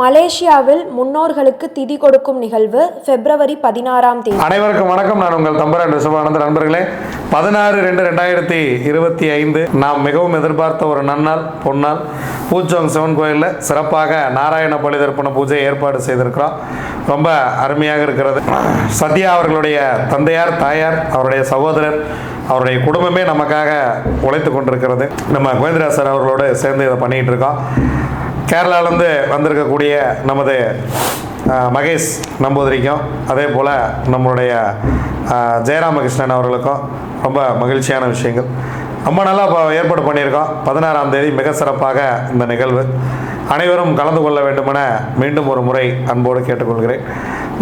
மலேசியாவில் முன்னோர்களுக்கு திதி கொடுக்கும் நிகழ்வு பிப்ரவரி பதினாறாம் தேதி. அனைவருக்கும் வணக்கம். நான் உங்கள் தம்பரன் ரிஷபானந்த நண்பர்களே பதினாறு ரெண்டு ரெண்டாயிரத்தி இருபத்தி ஐந்து நாம் மிகவும் எதிர்பார்த்த ஒரு நன்னாள் பொன்னாள் பூச்சோங் சிவன் கோயிலில் சிறப்பாக நாராயண பலி தர்ப்பண பூஜை ஏற்பாடு செய்திருக்கிறோம். ரொம்ப அருமையாக இருக்கிறது. சத்யா அவர்களுடைய தந்தையார் தாயார் அவருடைய சகோதரர் அவருடைய குடும்பமே நமக்காக உழைத்து கொண்டிருக்கிறது. நம்ம கோவிந்தராஜ் சார் அவர்களோடு சேர்ந்து இதை பண்ணிகிட்டு இருக்கோம். கேரளாவிலேருந்து வந்திருக்கக்கூடிய நமது மகேஷ் நம்பூதிரிக்கும் அதே போல் நம்மளுடைய ஜெயராமகிருஷ்ணன் அவர்களுக்கும் ரொம்ப மகிழ்ச்சியான விஷயங்கள். ரொம்ப நல்லா இப்போ ஏற்பாடு பண்ணியிருக்கோம். பதினாறாம் தேதி மிக சிறப்பாக இந்த நிகழ்வு. அனைவரும் கலந்து கொள்ள வேண்டுமென மீண்டும் ஒரு முறை அன்போடு கேட்டுக்கொள்கிறேன்.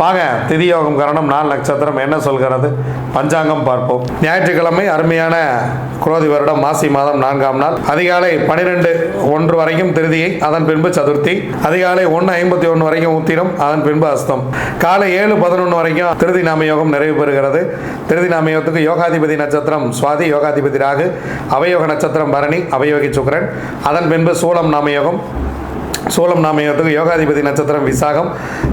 வாங்க திதியோகம் கரணம் நாள் நட்சத்திரம் என்ன சொல்கிறது? பஞ்சாங்கம் பார்ப்போம். ஞாயிற்றுக்கிழமை அருமையான குரோதி வருடம் மாசி மாதம் நான்காம் நாள். அதிகாலை பனிரெண்டு ஒன்று வரைக்கும் திருதியை அதன் பின்பு சதுர்த்தி. அதிகாலை ஒன்று ஐம்பத்தி ஒன்று வரைக்கும் உத்திரம் அதன் பின்பு அஸ்தம். காலை ஏழு பதினொன்று வரைக்கும் திருதி நாம யோகம் நிறைவு பெறுகிறது. திருதி நாம யோகத்துக்கு யோகாதிபதி நட்சத்திரம் சுவாதி யோகாதிபதி ராகு அவயோக நட்சத்திரம் பரணி அவயோகி சுக்கரன். அதன் பின்பு சூலம் நாம யோகம் சூலம் நாமயத்துக்கு யோகாதிபதி நட்சத்திரம் விசாகம்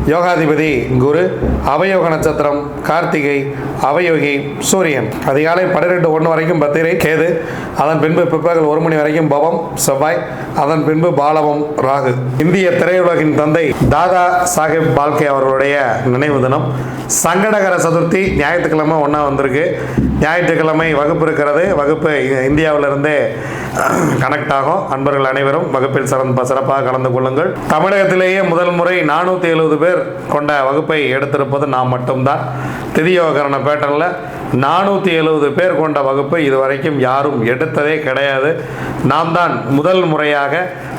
யோகாதிபதி குரு அவயோக நட்சத்திரம் கார்த்திகை அவயோகி சூரியன். அதிகாலை பன்னிரெண்டு ஒன்று வரைக்கும் பத்திரை கேது அதன் பின்பு பிற்பகல் ஒரு மணி வரைக்கும் பவம் செவ்வாய் அதன் பின்பு பாலவம் ராகு. இந்திய திரையுலகின் தந்தை தாதா சாஹிப் பால்கே அவர்களுடைய நினைவு தினம். சங்கடகர சதுர்த்தி ஞாயிற்றுக்கிழமை ஒன்றா வந்திருக்கு. ஞாயிற்றுக்கிழமை வகுப்பு இருக்கிறது. வகுப்பு இந்தியாவிலிருந்தே கனெக்ட் ஆகும். அன்பர்கள் அனைவரும் வகுப்பில் சிறந்த சிறப்பாக கலந்து கொள்ளுங்கள் தமிழகத்திலேயே முதல் முறை நானூற்றி எழுபது பேர் கொண்ட வகுப்பை எடுத்திருப்பது நாம் மட்டும்தான். திதியோகரண பேட்டனில் நானூற்றி எழுபது பேர் கொண்ட வகுப்பை இதுவரைக்கும் யாரும் எடுத்ததே கிடையாது. நாம் தான் முதல் முறையாக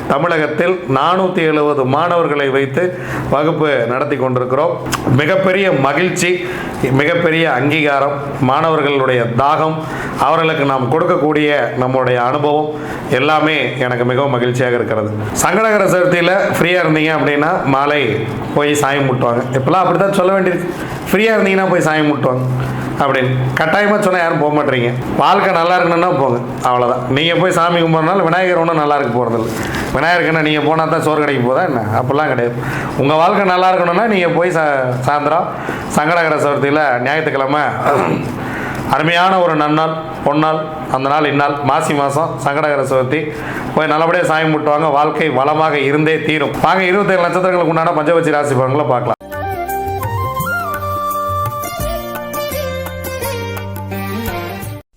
தமிழகத்தில் நானூற்றி எழுபது மாணவர்களை வைத்து வகுப்பு நடத்தி கொண்டிருக்கிறோம். மிகப்பெரிய மகிழ்ச்சி மிகப்பெரிய அங்கீகாரம் மாணவர்களுடைய தாகம் அவர்களுக்கு நாம் கொடுக்கக்கூடிய நம்முடைய அனுபவம் எல்லாமே எனக்கு மிகவும் மகிழ்ச்சியாக இருக்கிறது. சங்கடகர சதுர்த்தியில் ஃப்ரீயாக இருந்தீங்க அப்படின்னா மாலை போய் சாயம் முட்டுவாங்க. இப்போல்லாம் அப்படி தான் சொல்ல வேண்டியிருக்கு. ஃப்ரீயாக இருந்தீங்கன்னா போய் சாயம் முட்டுவாங்க. அப்படின்னு. கட்டாயமாக சொன்னால் யாரும் போக மாட்டீங்க. வாழ்க்கை நல்லா இருக்கணும்னா போங்க. அவ்வளோதான் நீங்கள் போய் சாமி கும்பிட்றனால விநாயகர் ஒன்றும் நல்லா இருக்க போகிறதில்ல விநாயகருக்குன்னா நீங்கள் போனால் தான் சோறு கடைக்கு போதா என்ன? அப்படிலாம் கிடையாது. உங்கள் வாழ்க்கை நல்லா இருக்கணும்னா நீங்கள் போய் சா சாயந்தரம் சங்கடகர சதுர்த்தியில் ஞாயிற்றுக்கிழமை அருமையான ஒரு நன்னாள் பொன்னாள் அந்த நாள் இந்நாள் மாசி மாதம் சங்கடகர சதுர்த்தி போய் நல்லபடியாக சாமி முட்டுவாங்க வாழ்க்கை வளமாக இருந்தே தீரும். வாங்க இருபத்தேழு நட்சத்திரங்களுக்கு உண்டான பஞ்சபட்சி ராசி பலன்களை பார்க்கலாம்.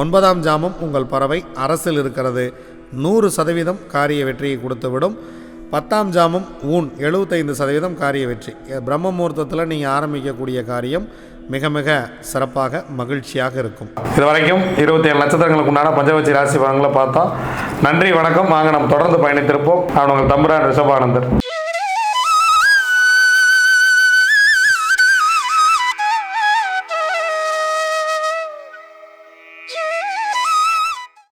ஒன்பதாம் ஜாமம் உங்கள் பறவை அரசில் இருக்கிறது. நூறு சதவீதம் காரிய வெற்றியை கொடுத்துவிடும். பத்தாம் ஜாமம் ஊன் எழுபத்தைந்து சதவீதம் காரிய வெற்றி. பிரம்ம முகூர்த்தத்தில் நீங்கள் ஆரம்பிக்கக்கூடிய காரியம் மிக மிக சிறப்பாக மகிழ்ச்சியாக இருக்கும். இது வரைக்கும் இருபத்தி ஏழு நட்சத்திரங்களுக்கு உண்டான பஞ்சவச்சி ராசி பலன்களை பார்த்தோம் நன்றி வணக்கம். வாங்க நம்ம தொடர்ந்து பயணித்திருப்போம். நான் உங்கள் தம்புரான் ரிஷபானந்தர்.